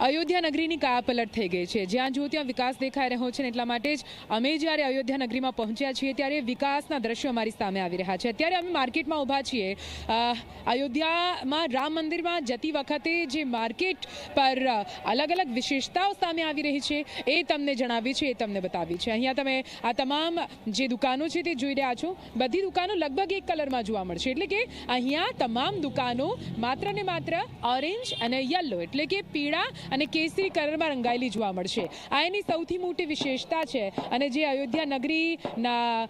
અયોધ્યા નગરીની કાયાપલટ થઈ ગઈ છે. જ્યાં જો ત્યાં વિકાસ દેખાઈ રહ્યો છે એટલા માટે જ અમે જ્યારે અયોધ્યા નગરીમાં પહોંચ્યા છીએ ત્યારે વિકાસના દ્રશ્યો અમારી સામે આવી રહ્યા છે. અત્યારે અમે માર્કેટમાં ઊભા છીએ. અયોધ્યામાં રામ મંદિરમાં જતી વખતે જે માર્કેટ પર અલગ અલગ વિશેષતાઓ સામે આવી રહી છે, એ તમને જણાવી છે, એ તમને બતાવી છે. અહીંયા તમે આ તમામ જે દુકાનો છે તે જોઈ રહ્યા છો. બધી દુકાનો લગભગ એક કલરમાં જોવા મળશે. એટલે કે અહીંયા તમામ દુકાનો માત્ર ને માત્ર ઓરેન્જ અને યલો, એટલે કે પીળા અને કેસરી કલરમાં રંગાયેલી જોવા મળશે. આ એની સૌથી મોટી વિશેષતા છે અને જે અયોધ્યા નગરીના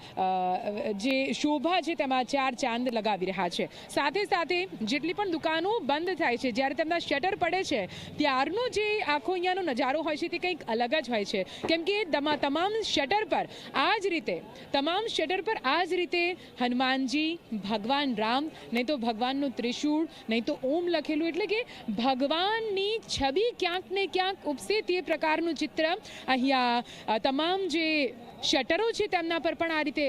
જે શોભા છે તેમાં ચાર ચાંદ લગાવી રહ્યા છે. સાથે સાથે જેટલી પણ દુકાનો બંધ થાય છે, જ્યારે તેમના શટર પડે છે, ત્યારનો જે આખો અહીંયાનો નજારો હોય છે તે કંઈક અલગ જ હોય છે. કેમ કે તમા- તમામ શટર પર આ જ રીતે, તમામ શટર પર આ જ રીતે હનુમાનજી, ભગવાન રામ, નહીં તો ભગવાનનું ત્રિશૂળ, નહીં તો ઓમ લખેલું, એટલે કે ભગવાનની છબી ક્યાંક ને ક્યાંક ઉપસે તે પ્રકારનું ચિત્ર. અહીંયા તમામ જે શટરો છે તેમના પર પણ આ રીતે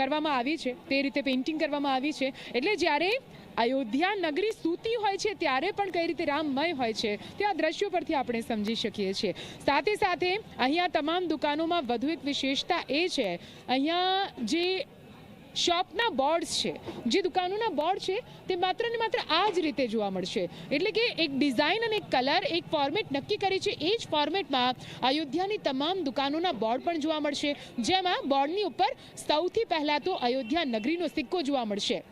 કરવામાં આવી છે. તે રીતે પેઇન્ટિંગ કરવામાં આવી છે. એટલે જ્યારે અયોધ્યા નગરી સૂતી હોય છે, ત્યારે પણ કઈ રીતે રામમય હોય છે, તે આ દ્રશ્યો પરથી આપણે સમજી શકીએ છીએ. સાથે સાથે અહીંયા તમામ દુકાનોમાં વધુ એક વિશેષતા એ છે. અહીંયા જે શોપના બોર્ડ્સ છે. જે દુકાનોના બોર્ડ છે, તે માત્ર ને માત્ર આ જ રીતે જોવા મળશે. એટલે કે એક ડિઝાઇન અને એક કલર, એક ફોર્મેટ નક્કી કરે છે, એ જ ફોર્મેટમાં અયોધ્યાની તમામ દુકાનોના બોર્ડ પણ જોવા મળશે. જેમાં બોર્ડની ઉપર સૌથી પહેલાં તો અયોધ્યા નગરીનો સિક્કો જોવા મળશે.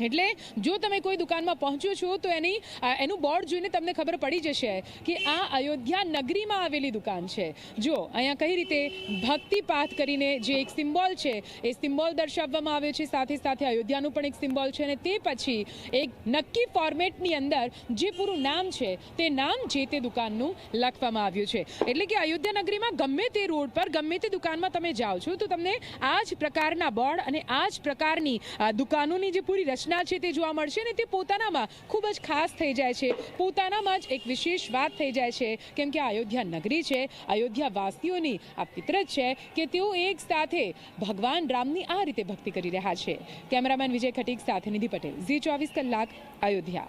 એટલે જો તમે કોઈ દુકાનમાં પહોંચો છો, તો એની એનું બોર્ડ જોઈને તમને ખબર પડી જશે કે આ અયોધ્યા નગરીમાં આવેલી દુકાન છે. જો, અહીંયા કઈ રીતે ભક્તિપાથ કરીને જે એક સિમ્બોલ છે, એ સિમ્બોલ દર્શાવવામાં આવ્યો છે, સાથે સાથે અયોધ્યાનું પણ એક સિમ્બોલ છે અને તે પછી એક નક્કી ફોર્મેટની અંદર જે પૂરું નામ છે, તે નામ જે તે દુકાનનું લખવામાં આવ્યું છે. એટલે કે અયોધ્યા નગરીમાં ગમે તે રોડ પર, ગમે તે દુકાનમાં તમે જાઓ છો, તો તમને આ જ પ્રકારના બોર્ડ અને આ જ પ્રકારની દુકાનોની જે પૂરી રચના છે તે જોવા મળશે અને તે પોતાનામાં ખૂબ જ ખાસ થઈ જાય છે. પોતાનામાં જ એક વિશેષ વાત થઈ જાય છે. કેમ કે અયોધ્યા નગરી છે. અયોધ્યા વાસીઓની આ ફિતરત છે કે તેઓ એક સાથે ભગવાન રામની આ રીતે ભક્તિ કરી રહ્યા છે. કેમેરામેન વિજય ખટીક સાથે નિધિ પટેલ. ઝી ચોવીસ કલાક અયોધ્યા.